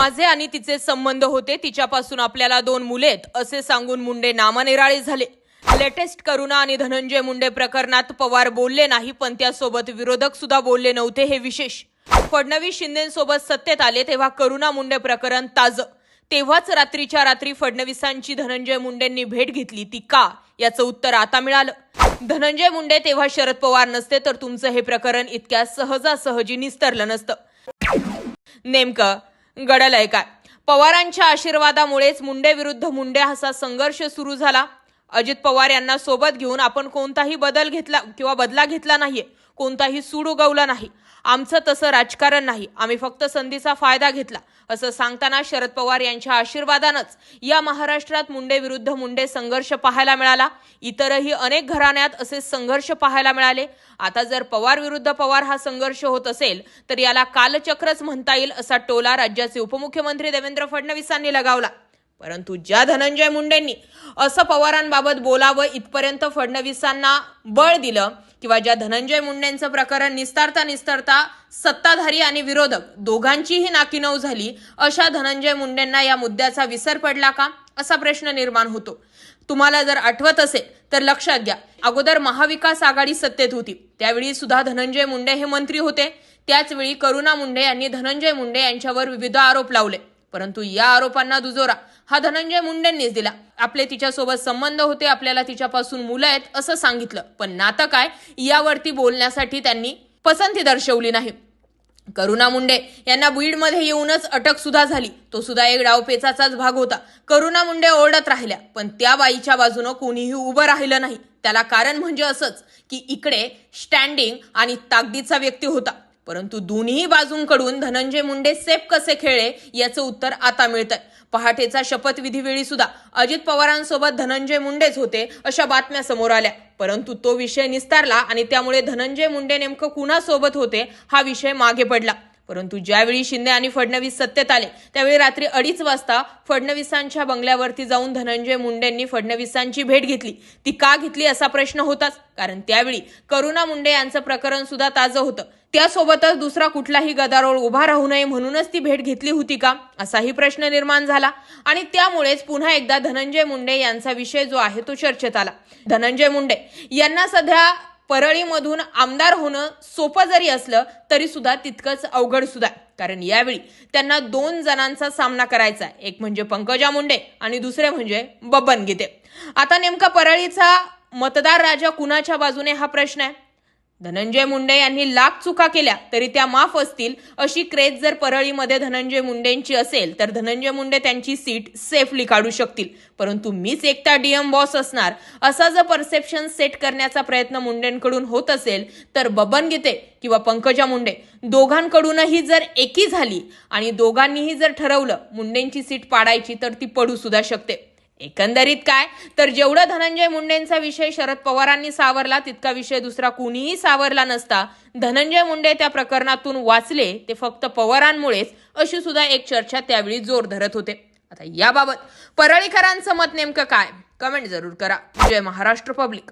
माझे आणि तिचे संबंध होते. तिच्यापासून आपल्याला दोन मुले आहेत. असे सांगून मुंडे नामनिराळे झाले. लेटेस्ट करुणा आणि धनंजय मुंडे प्रकरणात पवार बोलले नाही पण त्यासोबत विरोधक सुद्धा बोलले नव्हते हे विशेष. फडणवीस शिंदेसोबत सत्तेत आले तेव्हा करुणा मुंडे प्रकरण ताजं. तेव्हाच रात्रीच्या रात्री फडणवीसांची धनंजय मुंडेंनी भेट घेतली. ती का? याचं उत्तर आता मिळालं. धनंजय मुंडे तेव्हा शरद पवार नसते तर तुमचं हे प्रकरण इतक्या सहजासहजी निस्तरलं नसतं. नेमकं घडलंय काय? पवारांच्या आशीर्वादामुळेच मुंडे विरुद्ध मुंडे असा संघर्ष सुरू झाला. अजित पवार यांना सोबत घेऊन आपण कोणताही बदल घेतला किंवा बदला घेतला नाहीये. कोणताही सूड उगवला नाही. आमचं तसं राजकारण नाही. आम्ही फक्त संधीचा फायदा घेतला असं सांगताना शरद पवार यांच्या आशीर्वादानंच या महाराष्ट्रात मुंडे विरुद्ध मुंडे संघर्ष पाहायला मिळाला. इतरही अनेक घराण्यात असे संघर्ष पाहायला मिळाले. आता जर पवार विरुद्ध पवार हा संघर्ष होत असेल तर याला कालचक्रच म्हणता येईल असा टोला राज्याचे उपमुख्यमंत्री देवेंद्र फडणवीसांनी लगावला. परंतु ज्या धनंजय मुंडेंनी असं पवारांबाबत बोलावं इथपर्यंत फडणवीसांना बळ दिलं किंवा ज्या धनंजय मुंडेंचं प्रकरण निस्तारता निस्तारता सत्ताधारी आणि विरोधक दोघांचीही नाकीनऊ झाली अशा धनंजय मुंडेंना या मुद्द्याचा विसर पडला का? असा प्रश्न निर्माण होतो. तुम्हाला जर आठवत असेल तर लक्षात घ्या. अगोदर महाविकास आघाडी सत्तेत होती. त्यावेळी सुद्धा धनंजय मुंडे हे मंत्री होते. त्याचवेळी करुणा मुंडे यांनी धनंजय मुंडे यांच्यावर विविध आरोप लावले. परंतु या आरोपांना दुजोरा. हा धनंजय मुंडेंनीच दिला. आपले तिच्यासोबत संबंध होते आपल्याला तिच्यापासून मुलं आहेत असं सांगितलं. पण नातं काय? यावरती बोलण्यासाठी त्यांनी पसंती दर्शवली नाही. करुणा मुंडे यांना बीडमध्ये येऊनच अटक सुद्धा झाली. तो सुद्धा एक डावपेचाचाच भाग होता. करुणा मुंडे ओरडत राहिल्या पण त्या बाईच्या बाजूनं कोणीही उभं राहिलं नाही. त्याला कारण म्हणजे असंच की इकडे स्टँडिंग आणि ताकदीचा व्यक्ती होता. परंतु दोन्ही बाजूंकडून धनंजय मुंडे सेफ कसे खेळले याचं उत्तर आता मिळतंय. पहाटेचा शपथविधीवेळी सुद्धा अजित पवारांसोबत धनंजय मुंडेच होते अशा बातम्या समोर आल्या. परंतु तो विषय निस्तारला आणि त्यामुळे धनंजय मुंडे नेमकं कुणासोबत होते हा विषय मागे पडला. परंतु ज्यावेळी शिंदे आणि फडणवीस सत्तेत आले त्यावेळी रात्री अडीच वाजता फडणवीसांच्या बंगल्यावरती जाऊन धनंजय मुंडेंनी फडणवीसांची भेट घेतली. ती का घेतली असा प्रश्न होताच कारण त्यावेळी करुणा मुंडे यांचं प्रकरण सुद्धा ताजं होतं. त्यासोबतच दुसरा कुठलाही गदारोळ उभा राहू नये म्हणूनच ती भेट घेतली होती का असाही प्रश्न निर्माण झाला. आणि त्यामुळेच पुन्हा एकदा धनंजय मुंडे यांचा विषय जो आहे तो चर्चेत आला. धनंजय मुंडे यांना सध्या परळीमधून आमदार होणं सोपं जरी असलं तरी सुद्धा तितकंच अवघड सुद्धा कारण यावेळी त्यांना दोन जणांचा सामना करायचा आहे. एक म्हणजे पंकजा मुंडे आणि दुसरे म्हणजे बबन गीते. आता नेमका परळीचा मतदार राजा कुणाच्या बाजूने हा प्रश्न आहे? धनंजय मुंडे यांनी लाख चुका केल्या तरी त्या माफ असतील अशी क्रेज जर परळीमध्ये धनंजय मुंडेंची असेल तर धनंजय मुंडे त्यांची सीट सेफली काढू शकतील. परंतु मीच एकटा डीएम बॉस असणार असा जर परसेप्शन सेट करण्याचा प्रयत्न मुंडेंकडून होत असेल तर बबन गीते किंवा पंकजा मुंडे दोघांकडूनही जर एकी झाली आणि दोघांनीही जर ठरवलं मुंडेंची सीट पाडायची तर ती पडू सुद्धा शकते. एकंदरीत काय? तर जेवढं धनंजय मुंडेंचा विषय शरद पवारांनी सावरला तितका विषय दुसरा कुणीही सावरला नसता. धनंजय मुंडे त्या प्रकरणातून वाचले ते फक्त पवारांमुळेच अशी सुद्धा एक चर्चा त्यावेळी जोर धरत होते. आता याबाबत परळीकरांचं मत नेमकं काय? कमेंट जरूर करा. जय महाराष्ट्र पब्लिक